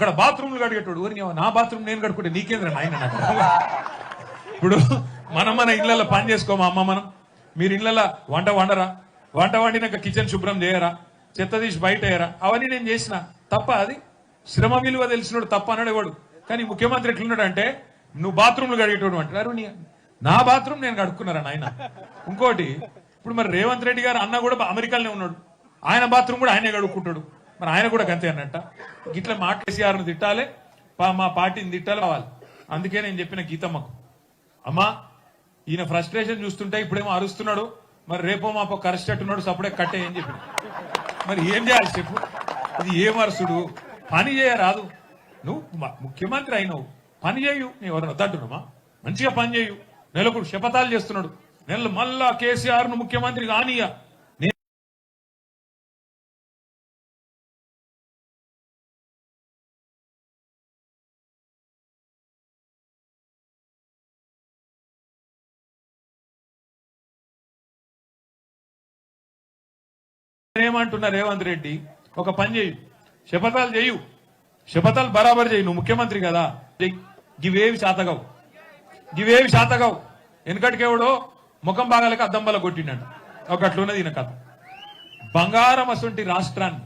అక్కడ బాత్రూమ్లు కడిగేటోడు ఊరిని నా బాత్రూమ్ నేను కడుకుంటే నీకేంద్ర నాయన నాకు? ఇప్పుడు మనం మన ఇళ్ళల్లో పని చేసుకోమా అమ్మ మనం? మీరు ఇళ్ళల్లో వంట వండరా? వంట వండినాక కిచెన్ శుభ్రం చేయరా? చెత్త తీసి బయట వేయరా అవన్నీ నేను చేసిన. తప్ప అది శ్రమ విలువ తెలిసినోడు తప్ప అన్నాడు వాడు. కానీ ముఖ్యమంత్రి ఎట్లున్నాడు అంటే నువ్వు బాత్రూమ్లు కడిగేటోడు అంటారు నా బాత్రూమ్ నేను కడుక్కున్నారా నాయన? ఇంకోటి ఇప్పుడు మరి రేవంత్ రెడ్డి గారు అన్న కూడా అమెరికాలోనే ఉన్నాడు. ఆయన బాత్రూమ్ కూడా ఆయనే కడుక్కుంటాడు. మరి ఆయన కూడా గంతే అన్నట్ట. గిట్ల మా కేసీఆర్ను తిట్టాలి పా- మా పార్టీని తిట్టాలి కావాలి. అందుకే నేను చెప్పిన గీతమ్మకు. అమ్మా ఈయన ఫ్రస్ట్రేషన్ చూస్తుంటే ఇప్పుడేమో అరుస్తున్నాడు మరి రేపో మాపో కరిచేట్టున్నాడు సప్పుడే కట్టే ఏం చెప్పి మరి ఏం చేయాలి చెప్పు? ఇది ఏం అరుసుడు పని చేయరాదు నువ్వు ముఖ్యమంత్రి అయినవు. పని చేయు. నీ ఎవరిని వద్దంటున్నామా మంచిగా పని చేయు. నెలకు శపథాలు చేస్తున్నాడు. నెలలు మళ్ళా కేసీఆర్ను ముఖ్యమంత్రి కానీయ నేను రేవంత్ రెడ్డి? ఒక పని చేయు. శపథాలు చేయు. శపథాలు బరాబర్ చేయి. నువ్వు ముఖ్యమంత్రి కదా. గివేవి శాతగవు గివేవి శాతగవు వెనకటికెవడో ముఖం బాగాలకి అద్దం బల కొట్టినాడు. ఒకట్లున్నది ఈయన కథ. బంగారం అసంటి రాష్ట్రాన్ని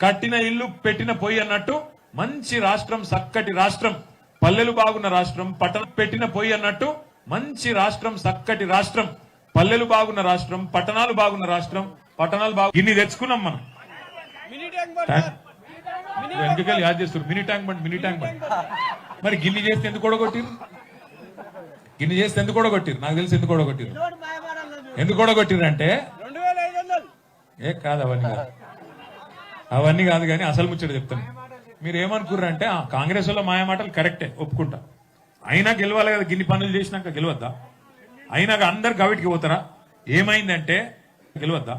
కట్టిన ఇల్లు పెట్టిన పొయ్యి అన్నట్టు మంచి రాష్ట్రం చక్కటి రాష్ట్రం. పల్లెలు బాగున్న రాష్ట్రం పట్టణం పెట్టిన పొయ్యి అన్నట్టు మంచి రాష్ట్రం చక్కటి రాష్ట్రం. పల్లెలు బాగున్న రాష్ట్రం పట్టణాలు బాగున్న రాష్ట్రం. పట్టణాలు బాగు ఇన్ని తెచ్చుకున్నాం మనం. వెనకకెళ్ళి యాద్ చేస్తారు mini tank bund mini tank bund. మరి గిన్ని చేస్తే ఎందుకు కొడగొట్టిరు? గిన్ని చేస్తే ఎందుకు కొడగొట్టిరు? నాకు తెలిసి ఎందుకు కొడగొట్టిరు? ఎందుకు కొడగొట్టిరు అంటే? వేల ఐదు వందలు. ఏ కాదు అవన్నీ కాదు. అవన్నీ కాదు కానీ అసలు ముచ్చట చెప్తాను మీరు ఏమనుకుర్రంటే ఆ కాంగ్రెస్లో మాయ మాటలు కరెక్టే ఒప్పుకుంటా. అయినా గెలవాలి కదా గిన్ని పనులు చేసినాక గెలవద్దా? అయినాక అందరు గవిటికి పోతారా? ఏమైందంటే గెలవద్దా?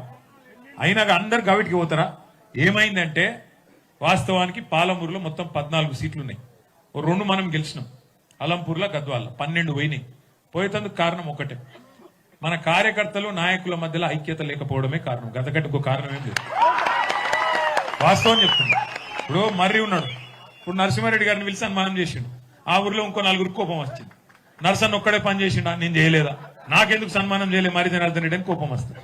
అయినా అందరు గవిటికి పోతారా? ఏమైందంటే వాస్తవానికి పాలమూరులో మొత్తం పద్నాలుగు సీట్లు ఉన్నాయి ఓ రెండు మనం గెలిచినాం. అలంపూర్లో గద్వాల. పన్నెండు పోయినాయి. పోయేటందుకు కారణం ఒకటే. మన కార్యకర్తలు నాయకుల మధ్యలో ఐక్యత లేకపోవడమే కారణం. గతకట్టి ఇంకో కారణం ఏం లేదు. వాస్తవం చెప్తున్నా. ఇప్పుడు మర్రి ఉన్నాడు. ఇప్పుడు నరసింహారెడ్డి గారిని పిలిచి సన్మానం చేసిండు. ఆ ఊర్లో ఇంకో నలుగురికి కోపం వచ్చింది. నర్సన్ ఒక్కడే పని చేసిండా? నేను చేయలేదా? నాకెందుకు సన్మానం చేయలేదు మరి జనార్దన్ రెడ్డి అని కోపం వస్తుంది.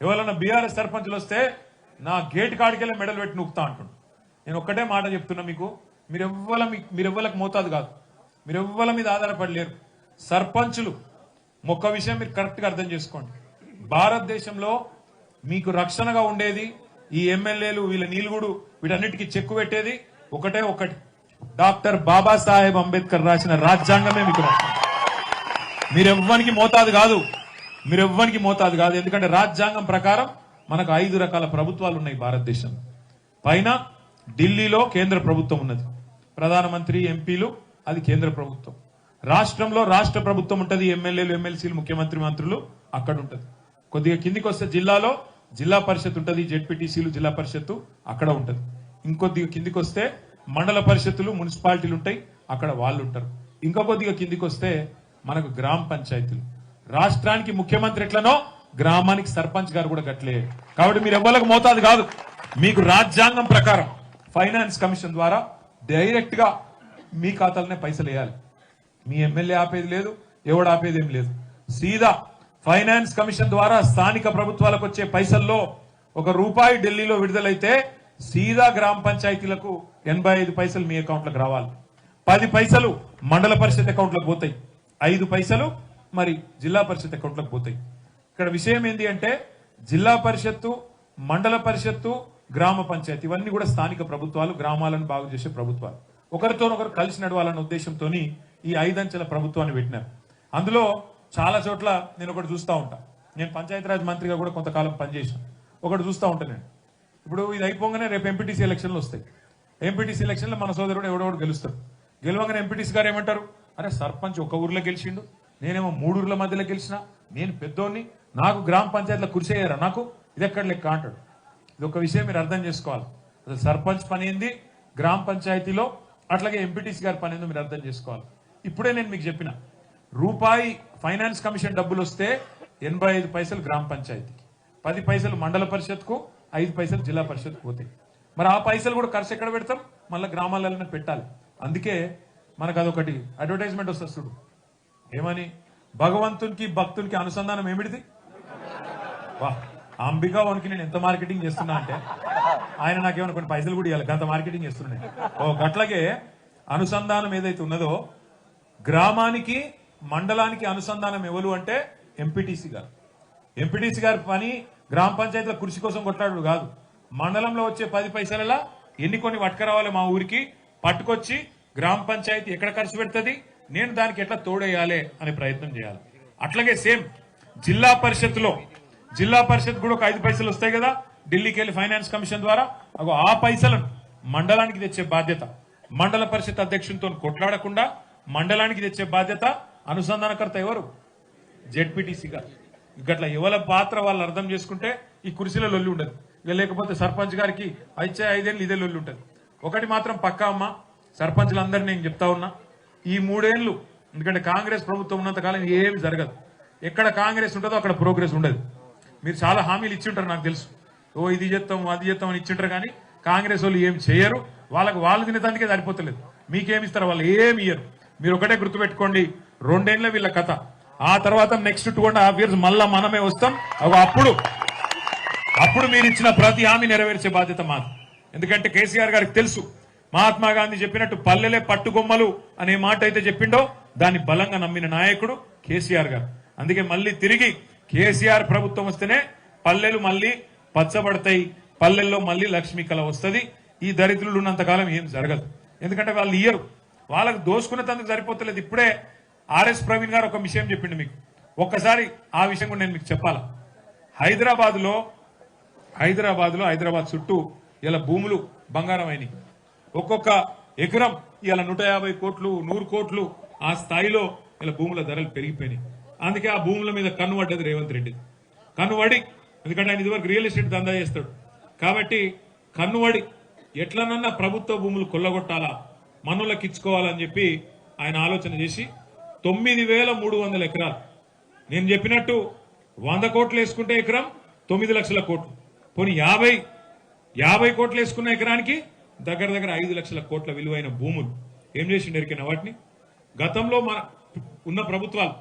ఎవరైనా బీఆర్ఎస్ సర్పంచులు వస్తే నా గేట్ కాడికెళ్ళి మెడల్ పెట్టి నూకుతా అంటుండు. నేను ఒక్కటే మాట చెప్తున్నా మీకు మీరెవ్వల మీరెవ్వలకు మోతాదు కాదు. మీరెవ్వల మీద ఆధారపడలేరు సర్పంచులు ఒక్క విషయం మీరు కరెక్ట్గా అర్థం చేసుకోండి. భారతదేశంలో మీకు రక్షణగా ఉండేది ఈ ఎమ్మెల్యేలు వీళ్ళ నీలుగుడు వీటన్నిటికీ చెక్కు పెట్టేది ఒకటే ఒకటి డాక్టర్ బాబాసాహెబ్ అంబేద్కర్ రాసిన రాజ్యాంగమే మీకు రక్షణ. మీరెవ్వనికి మోతాదు కాదు. మీరెవ్వనికి మోతాదు కాదు. ఎందుకంటే రాజ్యాంగం ప్రకారం మనకు ఐదు రకాల ప్రభుత్వాలు ఉన్నాయి భారతదేశంలో. పైన ఢిల్లీలో కేంద్ర ప్రభుత్వం ఉన్నది. ప్రధానమంత్రి ఎంపీలు అది కేంద్ర ప్రభుత్వం. రాష్ట్రంలో రాష్ట్ర ప్రభుత్వం ఉంటుంది. ఎమ్మెల్యేలు ఎమ్మెల్సీలు ముఖ్యమంత్రి మంత్రులు అక్కడ ఉంటది. కొద్దిగా కిందికి వస్తే జిల్లాలో జిల్లా పరిషత్ ఉంటుంది. జెడ్పీటీసీలు జిల్లా పరిషత్తు అక్కడ ఉంటది. ఇంకొద్దిగా కిందికి వస్తే మండల పరిషత్తులు మున్సిపాలిటీలు ఉంటాయి. అక్కడ వాళ్ళు ఉంటారు. ఇంకా కొద్దిగా కిందికి వస్తే మనకు గ్రామ పంచాయతీలు. రాష్ట్రానికి ముఖ్యమంత్రి ఎట్లనో గ్రామానికి సర్పంచ్ గారు కూడా గట్లే. కాబట్టి మీరు ఎవ్వలకు మోతాదు కాదు. మీకు రాజ్యాంగం ప్రకారం ఫైనాన్స్ కమిషన్ ద్వారా డైరెక్ట్గా మీ ఖాతాలనే పైసలు వేయాలి. మీ ఎమ్మెల్యే ఆపేది లేదు ఎవడు ఆపేది ఏం లేదు. సీదా ఫైనాన్స్ కమిషన్ ద్వారా స్థానిక ప్రభుత్వాలకు వచ్చే పైసల్లో ఒక రూపాయి ఢిల్లీలో విడుదలైతే సీదా గ్రామ పంచాయతీలకు ఎనభై ఐదు పైసలు మీ అకౌంట్లకు రావాలి. పది పైసలు మండల పరిషత్ అకౌంట్లకు పోతాయి. ఐదు పైసలు మరి జిల్లా పరిషత్ అకౌంట్లకు పోతాయి. ఇక్కడ విషయం ఏంటి అంటే జిల్లా పరిషత్తు మండల పరిషత్తు గ్రామ పంచాయతీ ఇవన్నీ కూడా స్థానిక ప్రభుత్వాలు గ్రామాలను బాగు చేసే ప్రభుత్వాలు. ఒకరితోనొకరు కలిసి నడవాలన్న ఉద్దేశంతో ఈ ఐదంచెల ప్రభుత్వాన్ని పెట్టినారు. అందులో చాలా చోట్ల నేను ఒకటి చూస్తూ ఉంటా. నేను పంచాయతీరాజ్ మంత్రిగా కూడా కొంతకాలం పనిచేసాను ఒకటి చూస్తూ ఉంటాను నేను. ఇప్పుడు ఇది అయిపోగానే రేపు ఎంపీటీసీ ఎలక్షన్లు వస్తాయి. ఎంపీటీసీ ఎలక్షన్లో మన సోదరుడు ఎవడెవడు గెలుస్తాడు. గెలవగానే ఎంపీటీసీ గారు ఏమంటారు? అరే సర్పంచ్ ఒక ఊర్లో గెలిచిండు. నేనేమో మూడు మధ్యలో గెలిచిన నేను పెద్దోడిని నాకు గ్రామ పంచాయతీలో కృషి అయ్యారా? నాకు ఇది ఎక్కడ లెక్క అంటాడు. ఇది ఒక విషయం మీరు అర్థం చేసుకోవాలి. అసలు సర్పంచ్ పని ఏంది? గ్రామ పంచాయతీలో అట్లాగే ఎంపీటీసీ గారి పని ఏందో మీరు అర్థం చేసుకోవాలి. ఇప్పుడే నేను మీకు చెప్పిన రూపాయి ఫైనాన్స్ కమిషన్ డబ్బులు వస్తే ఎనభై ఐదు పైసలు గ్రామ పంచాయతీకి పది పైసలు మండల పరిషత్కు ఐదు పైసలు జిల్లా పరిషత్కు పోతాయి. మరి ఆ పైసలు కూడా ఖర్చు ఎక్కడ పెడతాం? మళ్ళీ గ్రామాలలోనే పెట్టాలి. అందుకే మనకు అదొకటి అడ్వర్టైజ్మెంట్ వస్తుంది చూడు. ఏమని? భగవంతునికి భక్తునికి అనుసంధానం ఏమిటిది? వా అంబికా వన్కి నేను ఎంత మార్కెటింగ్ చేస్తున్నా అంటే ఆయన నాకేమైనా కొన్ని పైసలు కూడా ఇవ్వాలి గంత మార్కెటింగ్ చేస్తున్నాయి ఓ గట్లాగే అనుసంధానం ఏదైతే ఉన్నదో గ్రామానికి మండలానికి అనుసంధానం ఎవరు అంటే ఎంపీటీసీ గారు. ఎంపీటీసీ గారి పని గ్రామ పంచాయతీల కృషి కోసం కొట్లాడు కాదు. మండలంలో వచ్చే పది పైసలలో ఎన్ని కొన్ని పట్టుకురావాలి మా ఊరికి పట్టుకొచ్చి గ్రామ పంచాయతీ ఎక్కడ ఖర్చు పెడుతుంది నేను దానికి ఎట్లా తోడేయాలి అనే ప్రయత్నం చేయాలి. అట్లాగే సేమ్ జిల్లా పరిషత్లో జిల్లా పరిషత్ కూడా ఒక ఐదు పైసలు వస్తాయి కదా ఢిల్లీకి వెళ్ళి ఫైనాన్స్ కమిషన్ ద్వారా ఆ పైసలను మండలానికి తెచ్చే బాధ్యత మండల పరిషత్ అధ్యక్షునితో కొట్లాడకుండా మండలానికి తెచ్చే బాధ్యత అనుసంధానకర్త ఎవరు? జెడ్పీటీసీ గారు. గట్ల ఎవల పాత్ర వాళ్ళు అర్థం చేసుకుంటే ఈ కుర్చీలో లొల్లి ఉండదు. ఇక లేకపోతే సర్పంచ్ గారికి వచ్చే ఐదేళ్ళు ఇదే లొల్లి ఉంటుంది. ఒకటి మాత్రం పక్కా అమ్మ సర్పంచ్లందరినీ నేను చెప్తా ఉన్నా ఈ మూడేళ్ళు ఎందుకంటే కాంగ్రెస్ ప్రభుత్వం ఉన్నంత కాలం ఏం జరగదు. ఎక్కడ కాంగ్రెస్ ఉంటుందో అక్కడ ప్రోగ్రెస్ ఉండదు. మీరు చాలా హామీలు ఇచ్చి ఉంటారు నాకు తెలుసు. ఓ ఇది చేస్తాం అది చేస్తాం అని ఇచ్చింటారు కానీ కాంగ్రెస్ వాళ్ళు ఏం చేయరు. వాళ్ళకు వాళ్ళు తినేదానికే సరిపోతలేదు. మీకేమిస్తారు వాళ్ళు ఏమి ఇయ్యరు. మీరు ఒకటే గుర్తుపెట్టుకోండి. రెండేళ్ళ వీళ్ళ కథ. ఆ తర్వాత next two and half years మళ్ళా మనమే వస్తాం. అప్పుడు అప్పుడు మీరు ఇచ్చిన ప్రతి హామీ నెరవేర్చే బాధ్యత మాది. ఎందుకంటే కేసీఆర్ గారికి తెలుసు. మహాత్మా గాంధీ చెప్పినట్టు పల్లెలే పట్టుగొమ్మలు అనే మాట అయితే చెప్పిండో దాన్ని బలంగా నమ్మిన నాయకుడు కేసీఆర్ గారు. అందుకే మళ్ళీ తిరిగి కేసీఆర్ ప్రభుత్వం వస్తేనే పల్లెలు మళ్ళీ పచ్చబడతాయి పల్లెల్లో మళ్ళీ లక్ష్మీ కళ వస్తుంది. ఈ దరిద్రులు ఉన్నంతకాలం ఏం జరగదు. ఎందుకంటే వాళ్ళు ఇయ్యరు. వాళ్ళకు దోసుకునేందుకు సరిపోతలేదు. ఇప్పుడే ఆర్ఎస్ ప్రవీణ్ గారు ఒక విషయం చెప్పిండు మీకు. ఒక్కసారి ఆ విషయం కూడా నేను మీకు చెప్పాలా? హైదరాబాద్లో హైదరాబాద్లో హైదరాబాద్ చుట్టూ ఇలా భూములు బంగారం అయినాయి. ఒక్కొక్క ఎకరం ఇలా నూట యాభై కోట్లు నూరు కోట్లు ఆ స్థాయిలో ఇలా భూముల ధరలు పెరిగిపోయినాయి. అందుకే ఆ భూముల మీద కన్ను పడ్డది రేవంత్ రెడ్డి. కన్నువడి ఎందుకంటే ఆయన ఇదివరకు రియల్ ఎస్టేట్ దందా చేస్తాడు. కాబట్టి కన్నువడి ఎట్లనన్నా ప్రభుత్వ భూములు కొల్లగొట్టాలా మనులకు ఇచ్చుకోవాలని చెప్పి ఆయన ఆలోచన చేసి తొమ్మిది వేల మూడు వందల ఎకరాలు. నేను చెప్పినట్టు వంద కోట్లు వేసుకుంటే ఎకరం తొమ్మిది లక్షల కోట్లు. పోనీ యాభై యాభై కోట్లు వేసుకున్న ఎకరానికి దగ్గర దగ్గర ఐదు లక్షల కోట్ల విలువైన భూములు ఏం చేసిండు ఎరికిన వాటిని? గతంలో మన ఉన్న ప్రభుత్వాలు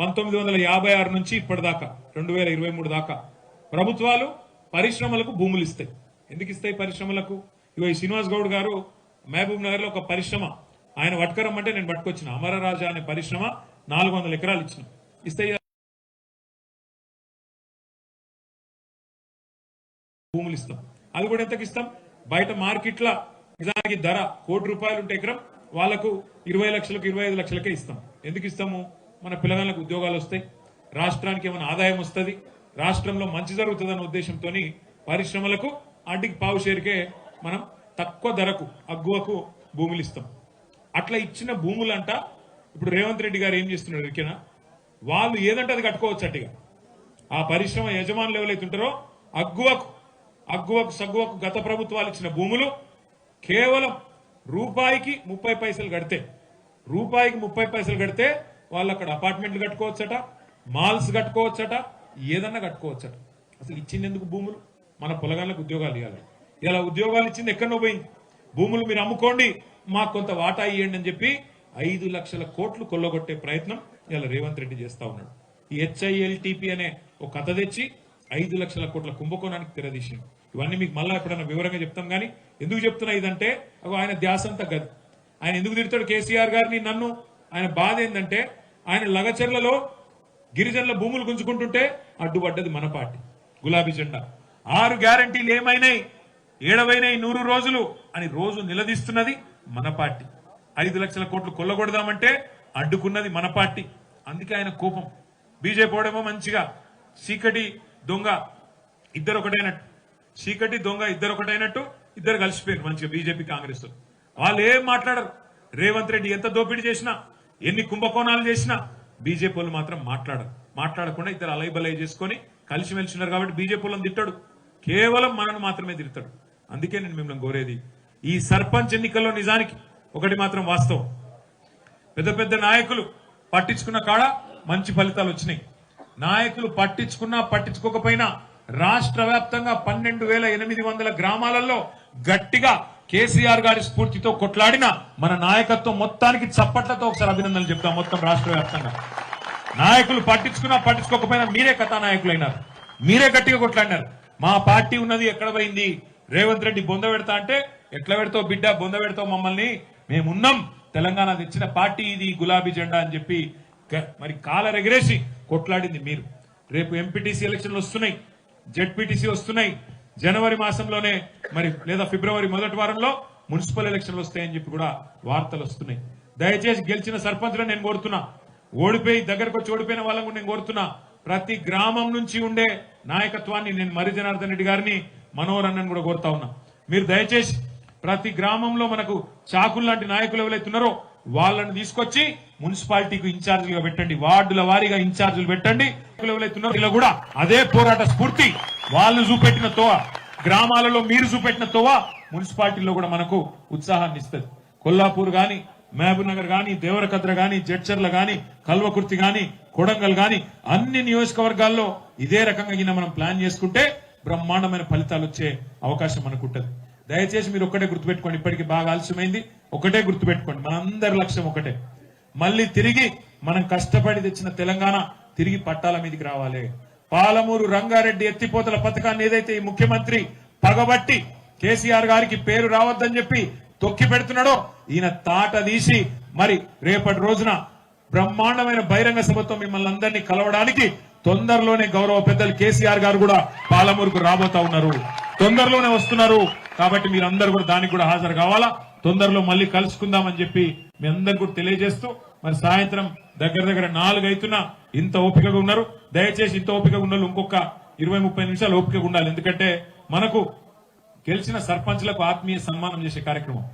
పంతొమ్మిది వందల యాభై ఆరు నుంచి ఇప్పటిదాకా రెండు వేల ఇరవై మూడు దాకా ప్రభుత్వాలు పరిశ్రమలకు భూములు ఇస్తాయి. ఎందుకు ఇస్తాయి పరిశ్రమలకు? ఇవి శ్రీనివాస్ గౌడ్ గారు మహబూబ్ నగర్లో ఒక పరిశ్రమ ఆయన పట్టుకరమ్మంటే నేను పట్టుకొచ్చిన అమరరాజా అనే పరిశ్రమ నాలుగు వందల ఎకరాలు ఇచ్చిన. ఇస్తే భూములు ఇస్తాం. అది కూడా ఎంతకు ఇస్తాం బయట మార్కెట్ల నిజానికి ధర కోటి రూపాయలు ఉంటే ఎకరం వాళ్ళకు ఇరవై లక్షలకు ఇరవై ఐదు లక్షలకే ఇస్తాం. ఎందుకు ఇస్తాము? మన పిల్లగాళ్ళకు ఉద్యోగాలు వస్తాయి. రాష్ట్రానికి ఏమైనా ఆదాయం వస్తుంది. రాష్ట్రంలో మంచి జరుగుతుందన్న ఉద్దేశంతో పరిశ్రమలకు ఆటికి పావు షేరుకే మనం తక్కువ ధరకు అగ్గువకు భూములు ఇస్తాం. అట్లా ఇచ్చిన భూములంట ఇప్పుడు రేవంత్ రెడ్డి గారు ఏం చేస్తున్నారు ఎరికేనా వాళ్ళు ఏదంటే అది కట్టుకోవచ్చు అట్టిగా. ఆ పరిశ్రమ యజమానులు ఎవరైతే ఉంటారో అగ్గువకు అగ్గువకు సగ్గువకు గత ప్రభుత్వాలు ఇచ్చిన భూములు కేవలం రూపాయికి ముప్పై పైసలు కడితే రూపాయికి ముప్పై పైసలు కడితే వాళ్ళు అక్కడ అపార్ట్మెంట్లు కట్టుకోవచ్చట మాల్స్ కట్టుకోవచ్చట ఏదన్నా కట్టుకోవచ్చట. అసలు ఇచ్చిందెందుకు భూములు? మన పొలగాళ్ళకు ఉద్యోగాలు ఇవ్వాలి. ఇలా ఉద్యోగాలు ఇచ్చింది ఎక్కడో పోయింది. భూములు మీరు అమ్ముకోండి మాకు కొంత వాటా ఇవ్వండి అని చెప్పి ఐదు లక్షల కోట్లు కొల్లగొట్టే ప్రయత్నం ఇలా రేవంత్ రెడ్డి చేస్తా ఉన్నాడు. ఈ హెచ్ఐఎల్టీపీ అనే ఒక కథ తెచ్చి ఐదు లక్షల కోట్ల కుంభకోణానికి తెరదీసింది ఇవన్నీ మీకు మళ్ళా ఎప్పుడైనా వివరంగా చెప్తాం కానీ ఎందుకు చెప్తున్నా ఇదంటే ఆయన ధ్యాసంతా గది. ఆయన ఎందుకు తిడతాడు కేసీఆర్ గారిని నన్ను? ఆయన బాధ ఏంటంటే ఆయన లగచర్లలో గిరిజనుల భూములు గుంజుకుంటుంటే అడ్డుపడ్డది మన పార్టీ. గులాబీ జెండా. ఆరు గ్యారంటీలు ఏమైనాయి? ఏడవైనాయి నూరు రోజులు అని రోజు నిలదీస్తున్నది మన పార్టీ. ఐదు లక్షల కోట్లు కొల్లగొడదామంటే అడ్డుకున్నది మన పార్టీ. అందుకే ఆయన కోపం. బీజేపీ మంచిగా చీకటి దొంగ. ఇద్దరు ఒకటైనట్టు చీకటి దొంగ ఇద్దరు ఒకటైనట్టు ఇద్దరు కలిసిపోయారు మంచిగా బీజేపీ కాంగ్రెస్తో. వాళ్ళు ఏం మాట్లాడరు. రేవంత్ రెడ్డి ఎంత దోపిడీ చేసినా ఎన్ని కుంభకోణాలు చేసినా బీజేపీ వాళ్ళు మాత్రం మాట్లాడరు. మాట్లాడకుండా ఇద్దరు అలైబలై చేసుకొని కలిసిమెలిసినారు కాబట్టి బీజేపీ వాళ్ళని తిట్టాడు. కేవలం మనను మాత్రమే తిడతాడు. అందుకే నేను మిమ్మల్ని కోరేది ఈ సర్పంచ్ ఎన్నికల్లో నిజానికి ఒకటి మాత్రం వాస్తవం. పెద్ద పెద్ద నాయకులు పట్టించుకున్న కాడ మంచి ఫలితాలు వచ్చినాయి. నాయకులు పట్టించుకున్నా పట్టించుకోకపోయినా రాష్ట్ర వ్యాప్తంగా పన్నెండు వేల ఎనిమిది వందల గ్రామాలలో గట్టిగా కేసీఆర్ గారి స్ఫూర్తితో కొట్లాడిన మన నాయకత్వం మొత్తానికి చప్పట్లతో ఒకసారి అభినందనలు చెప్తాం మొత్తం రాష్ట్ర వ్యాప్తంగా నాయకులు పట్టించుకున్నా పట్టించుకోకపోయినా మీరే కథానాయకులైనారు. మీరే గట్టిగా కొట్లాడినారు. మా పార్టీ ఉన్నది ఎక్కడ పోయింది? రేవంత్ రెడ్డి బొంద పెడతా అంటే ఎట్లా పెడతావు బిడ్డ? బొంద పెడతావు మమ్మల్ని? మేమున్నాం. తెలంగాణ తెచ్చిన పార్టీ ఇది గులాబీ జెండా అని చెప్పి మరి కాలరెగరేసి కొట్లాడింది మీరు. రేపు ఎంపీటీసీ ఎలక్షన్లు వస్తున్నాయి. జెడ్పీటీసీ వస్తున్నాయి. జనవరి మాసంలోనే మరి లేదా ఫిబ్రవరి మొదటి వారంలో మున్సిపల్ ఎలక్షన్లు వస్తాయని చెప్పి కూడా వార్తలు వస్తున్నాయి. దయచేసి గెలిచిన సర్పంచ్లను నేను కోరుతున్నా. ఓడిపోయి దగ్గరకు వచ్చి ఓడిపోయిన వాళ్ళని కూడా నేను కోరుతున్నా. ప్రతి గ్రామం నుంచి ఉండే నాయకత్వాన్ని నేను మరి జనార్దన్ రెడ్డి గారిని మనోహర్ కూడా కోరుతా ఉన్నా. మీరు దయచేసి ప్రతి గ్రామంలో మనకు చాకులు లాంటి నాయకులు ఎవరైతున్నారో వాళ్ళని తీసుకొచ్చి మున్సిపాలిటీకి ఇన్ఛార్జీలుగా పెట్టండి వార్డుల వారీగా ఇన్ఛార్జీలు పెట్టండి. వీళ్ళు కూడా అదే పోరాట స్ఫూర్తి. వాళ్ళు చూపెట్టిన తోవ గ్రామాలలో మీరు చూపెట్టిన తోవ మున్సిపాలిటీలో కూడా మనకు ఉత్సాహాన్ని ఇస్తుంది. కొల్లాపూర్ గాని మహబూబ్ నగర్ గాని దేవరకద్ర గాని జడ్చర్ల గాని కల్వకుర్తి గాని కొడంగల్ గాని అన్ని నియోజకవర్గాల్లో ఇదే రకంగా మనం ప్లాన్ చేసుకుంటే బ్రహ్మాండమైన ఫలితాలు వచ్చే అవకాశం మనకు ఉంటుంది దయచేసి మీరు ఒక్కటే గుర్తుపెట్టుకోండి ఇప్పటికి బాగా ఆలస్యమైంది. ఒకటే గుర్తుపెట్టుకోండి మనందరి లక్ష్యం ఒకటే మళ్ళీ తిరిగి మనం కష్టపడి తెచ్చిన తెలంగాణ తిరిగి పట్టాల మీదకి రావాలి. పాలమూరు రంగారెడ్డి ఎత్తిపోతల పథకాన్ని ఏదైతే ఈ ముఖ్యమంత్రి పగబట్టి కేసీఆర్ గారికి పేరు రావద్దని చెప్పి తొక్కి పెడుతున్నాడో ఈయన తాట తీసి మరి రేపటి రోజున బ్రహ్మాండమైన బహిరంగ సభతో మిమ్మల్ని అందరినీ కలవడానికి తొందరలోనే గౌరవ పెద్దలు కేసీఆర్ గారు కూడా పాలమూరుకు రాబోతా ఉన్నారు. తొందరలోనే వస్తున్నారు. కాబట్టి మీరందరూ కూడా దానికి కూడా హాజరు కావాలా? తొందరలో మళ్ళీ కలుసుకుందామని చెప్పి మీ అందరు కూడా తెలియజేస్తూ మరి సాయంత్రం దగ్గర దగ్గర నాలుగు అవుతున్నా ఇంత ఓపికగా ఉన్నారు. దయచేసి ఇంత ఓపికగా ఉన్నారు ఇంకొక ఇరవై ముప్పై నిమిషాలు ఓపికగా ఉండాలి. ఎందుకంటే మనకు గెలిచిన సర్పంచ్లకు ఆత్మీయ సన్మానం చేసే కార్యక్రమం.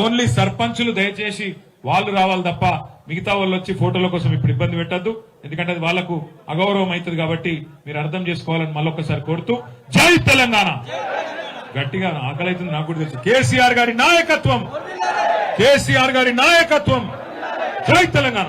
ఓన్లీ సర్పంచులు దయచేసి వాళ్ళు రావాలి తప్ప మిగతా వాళ్ళు వచ్చి ఫోటోల కోసం ఇప్పుడు ఇబ్బంది పెట్టద్దు. ఎందుకంటే అది వాళ్ళకు అగౌరవం అవుతుంది కాబట్టి మీరు అర్థం చేసుకోవాలని మళ్ళొకసారి కోరుతూ జై తెలంగాణ. గట్టిగా ఆకలి అవుతుంది నాకు కూడా తెలుసు. కేసీఆర్ గారి నాయకత్వం. కేసీఆర్ గారి నాయకత్వం. జై తెలంగాణ.